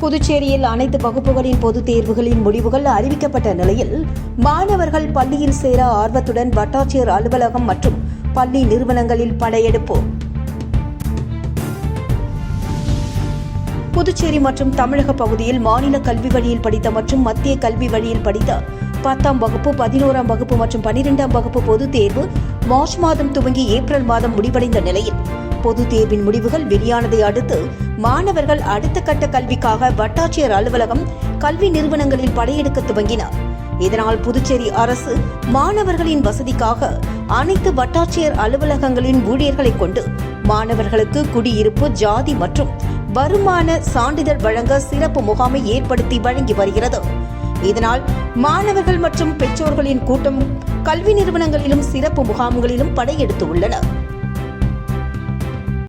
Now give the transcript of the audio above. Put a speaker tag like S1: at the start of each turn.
S1: புதுச்சேரியில் அனைத்து வகுப்புகளின் பொதுத் தேர்வுகளின் முடிவுகள் அறிவிக்கப்பட்ட நிலையில் மாணவர்கள் பள்ளியில் சேர ஆர்வத்துடன் வட்டாட்சியர் அலுவலகம் மற்றும் பள்ளி நிறுவனங்களில் படையெடுப்பு. புதுச்சேரி மற்றும் தமிழக பகுதியில் மாநில கல்வி வழியில் படித்த மற்றும் மத்திய கல்வி வழியில் படித்த பத்தாம் வகுப்பு பதினோராம் வகுப்பு மற்றும் பனிரெண்டாம் வகுப்பு பொதுத் தேர்வு மார்ச் மாதம் துவங்கி ஏப்ரல் மாதம் முடிவடைந்த நிலையில் பொதுத் தேர்வின் முடிவுகள் வெளியானதை அடுத்து மாணவர்கள் அடுத்த கட்ட கல்விக்காக வட்டாட்சியர் அலுவலகம் கல்வி நிறுவனங்களில் படையெடுக்க துவங்கினார். இதனால் புதுச்சேரி அரசு மாணவர்களின் வசதிக்காக அனைத்து வட்டாட்சியர் அலுவலகங்களின் ஊழியர்களை கொண்டு மாணவர்களுக்கு குடியிருப்பு ஜாதி மற்றும் வருமான சான்றிதழ் வழங்க சிறப்பு முகாமை ஏற்படுத்தி வழங்கி வருகிறது. இதனால் மாணவர்கள் மற்றும் பெற்றோர்களின் கூட்டம் கல்வி நிறுவனங்களிலும் சிறப்பு முகாம்களிலும் படையெடுத்து உள்ளனர்